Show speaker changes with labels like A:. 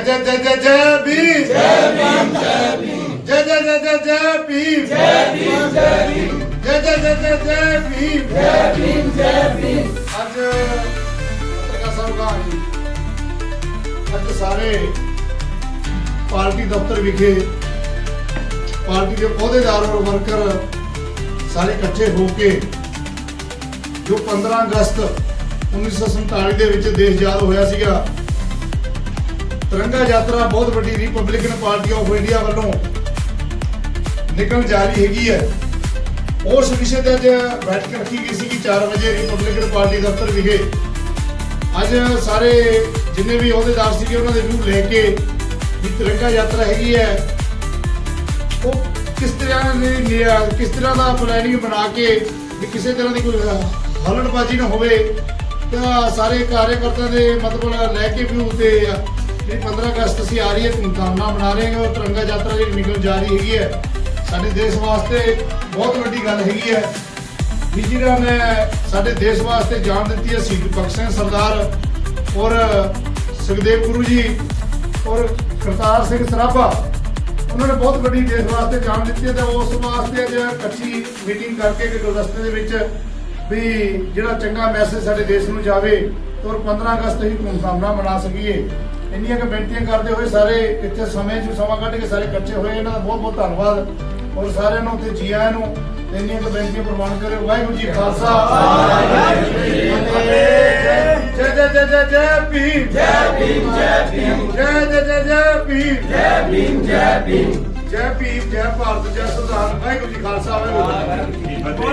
A: ਜੈ ਜੈ ਜੈ ਜੈ ਜੈ ਭੀਮ ਜੈ ਭੀਮ ਜੈ ਭੀਮ ਜੈ ਜੈ ਜੈ ਜੈ ਜੈ ਭੀਮ ਜੈ ਭੀਮ ਜੈ ਭੀਮ ਜੈ ਜੈ ਜੈ ਜੈ ਜੈ ਭੀਮ ਜੈ ਭੀਮ ਜੈ ਭੀਮ ਅੱਜ ਪੱਤਰਕਾਰ ਸਾਹਿਬਾਨ ਅੱਜ ਸਾਰੇ ਪਾਰਟੀ ਦਫ਼ਤਰ ਵਿਖੇ ਪਾਰਟੀ ਦੇ ਅਹੁਦੇਦਾਰ ਔਰ ਵਰਕਰ ਸਾਰੇ ਇਕੱਠੇ ਹੋ ਕੇ ਜੋ 15 ਅਗਸਤ 1947 ਦੇ ਵਿੱਚ ਦੇਸ਼ ਆਜ਼ਾਦ ਹੋਇਆ ਸੀਗਾ ਤਿਰੰਗਾ ਯਾਤਰਾ ਬਹੁਤ ਵੱਡੀ ਰਿਪਬਲਿਕਨ ਪਾਰਟੀ ਆਫ ਇੰਡੀਆ ਵੱਲੋਂ ਨਿਕਲਣ ਜਾ ਰਹੀ ਹੈਗੀ ਹੈ। ਉਸ ਵਿਸ਼ੇ ਤੇ ਅੱਜ ਬੈਠਕ ਰੱਖੀ ਗਈ ਸੀ ਕਿ 4 ਵਜੇ ਰਿਪਬਲਿਕਨ ਪਾਰਟੀ ਦਫ਼ਤਰ ਵਿਖੇ ਅੱਜ ਸਾਰੇ ਜਿੰਨੇ ਵੀ ਅਹੁਦੇਦਾਰ ਸੀਗੇ, ਉਹਨਾਂ ਦੇ ਵਿਊ ਲੈ ਕੇ ਵੀ ਤਿਰੰਗਾ ਯਾਤਰਾ ਹੈਗੀ ਹੈ। ਉਹ ਕਿਸ ਤਰ੍ਹਾਂ ਦੀ ਕਿਸ ਤਰ੍ਹਾਂ ਦਾ ਪਲੈਨਿੰਗ ਬਣਾ ਕੇ ਵੀ ਕਿਸੇ ਤਰ੍ਹਾਂ ਦੀ ਕੋਈ ਹਲੜਬਾਜ਼ੀ ਨਾ ਹੋਵੇ, ਤਾਂ ਸਾਰੇ ਕਾਰਜਕਰਤਾ ਦੇ ਮਤਲਬ ਲੈ ਕੇ ਵੀ ਉਤੇ ਜਿਹੜੀ 15 ਅਗਸਤ ਅਸੀਂ ਆ ਰਹੀ ਹੈ ਧੂਮਧਾਮ ਮਨਾ ਰਹੇ ਹਾਂ। ਉਹ ਤਿਰੰਗਾ ਯਾਤਰਾ ਜਿਹੜੀ ਨਿਕਲ ਜਾ ਰਹੀ ਹੈਗੀ ਹੈ, ਸਾਡੇ ਦੇਸ਼ ਵਾਸਤੇ ਬਹੁਤ ਵੱਡੀ ਗੱਲ ਹੈਗੀ ਹੈ। ਵੀ ਜਿਹੜਾ ਨੇ ਸਾਡੇ ਦੇਸ਼ ਵਾਸਤੇ ਜਾਨ ਦਿੱਤੀ ਹੈ, ਸ਼ਹੀਦ ਭਗਤ ਸਿੰਘ ਸਰਦਾਰ ਔਰ ਸੁਖਦੇਵ ਗੁਰੂ ਜੀ ਔਰ ਕਰਤਾਰ ਸਿੰਘ ਸਰਾਭਾ, ਉਹਨਾਂ ਨੇ ਬਹੁਤ ਵੱਡੀ ਦੇਸ਼ ਵਾਸਤੇ ਜਾਨ ਦਿੱਤੀ ਹੈ ਤੇ ਉਸ ਵਾਸਤੇ ਅੱਜ ਇਕੱਠੀ ਮੀਟਿੰਗ ਕਰਕੇ ਕਿ ਗੁਲਦਸਤੇ ਦੇ ਵਿੱਚ ਵੀ ਜਿਹੜਾ ਚੰਗਾ ਮੈਸੇਜ ਸਾਡੇ ਦੇਸ਼ ਨੂੰ ਜਾਵੇ ਔਰ 15 ਅਗਸਤ ਹੀ ਧੂਮਧਾਮ ਨਾਲ ਮਨਾ ਸਕੀਏ। ਇੰਨੀਆਂ ਕੁ ਬੇਨਤੀਆਂ ਕਰਦੇ ਹੋਏ ਸਾਰੇ ਇੱਥੇ ਸਮੇਂ 'ਚ ਸਮਾਂ ਕੱਢ ਕੇ ਸਾਰੇ ਇਕੱਠੇ ਹੋਏ ਇਹਨਾਂ ਦਾ ਬਹੁਤ ਬਹੁਤ ਧੰਨਵਾਦ। ਔਰ ਸਾਰਿਆਂ ਨੂੰ ਉੱਥੇ ਜੀ ਆਇਆਂ ਨੂੰ ਤੇ ਇੰਨੀਆਂ ਕੁ ਬੇਨਤੀਆਂ ਪ੍ਰਵਾਨ ਕਰਿਓ। ਵਾਹਿਗੁਰੂ ਜੀ ਖਾਲਸਾ। ਜੈ ਜੈ ਜੈ ਜੈ ਜੈ ਭੀਮ। ਜੈ ਭੀਮ ਜੈ ਭੀਮ। ਜੈ ਜੈ ਜੈ ਜੈ ਭੀਮ। ਜੈ ਭੀਮ ਜੈ ਭੀਮ। ਜੈ ਭੀਮ ਜੈ ਭਾਰਤ ਜੈ ਸੰਵਿਧਾਨ। ਵਾਹਿਗੁਰੂ ਜੀ ਖਾਲਸਾ ਵਾਹਿਗੁਰੂ ਜੀ ਫਤਿਹ।